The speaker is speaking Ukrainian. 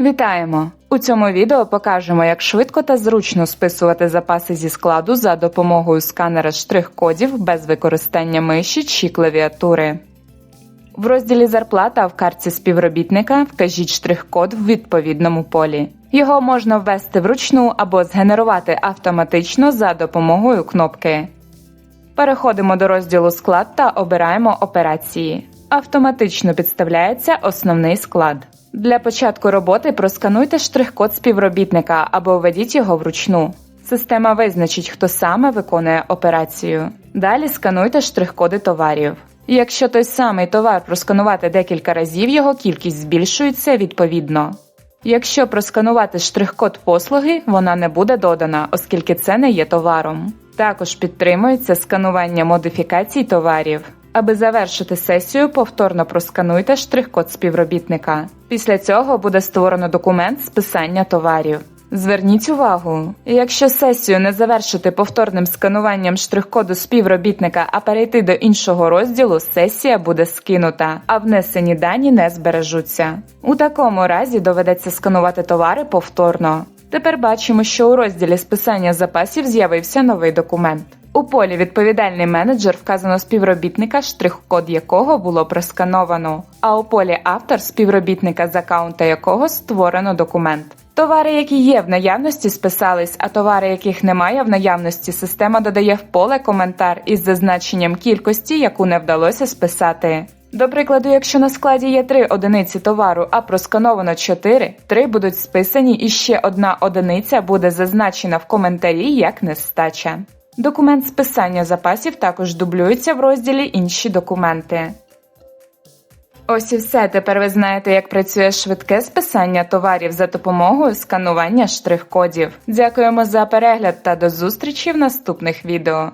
Вітаємо! У цьому відео покажемо, як швидко та зручно списувати запаси зі складу за допомогою сканера штрих-кодів без використання миші чи клавіатури. В розділі Зарплата в картці співробітника вкажіть штрих-код в відповідному полі. Його можна ввести вручну або згенерувати автоматично за допомогою кнопки. Переходимо до розділу Склад та обираємо операції. Автоматично підставляється основний склад. Для початку роботи проскануйте штрих-код співробітника або введіть його вручну. Система визначить, хто саме виконує операцію. Далі скануйте штрих-коди товарів. Якщо той самий товар просканувати декілька разів, його кількість збільшується відповідно. Якщо просканувати штрих-код послуги, вона не буде додана, оскільки це не є товаром. Також підтримується сканування модифікацій товарів. Аби завершити сесію, повторно проскануйте штрих-код співробітника. Після цього буде створено документ списання товарів. Зверніть увагу, якщо сесію не завершити повторним скануванням штрих-коду співробітника, а перейти до іншого розділу, сесія буде скинута, а внесені дані не збережуться. У такому разі доведеться сканувати товари повторно. Тепер бачимо, що у розділі списання запасів з'явився новий документ. У полі Відповідальний менеджер вказано співробітника, штрих-код якого було проскановано, а у полі Автор співробітника з аккаунта якого створено документ. Товари, які є в наявності, списались, а товари, яких немає в наявності, система додає в поле коментар із зазначенням кількості, яку не вдалося списати. До прикладу, якщо на складі є 3 одиниці товару, а проскановано 4, 3 будуть списані і ще одна одиниця буде зазначена в коментарі як нестача. Документ списання запасів також дублюється в розділі Інші документи. Ось і все. Тепер ви знаєте, як працює швидке списання товарів за допомогою сканування штрих-кодів. Дякуємо за перегляд та до зустрічі в наступних відео.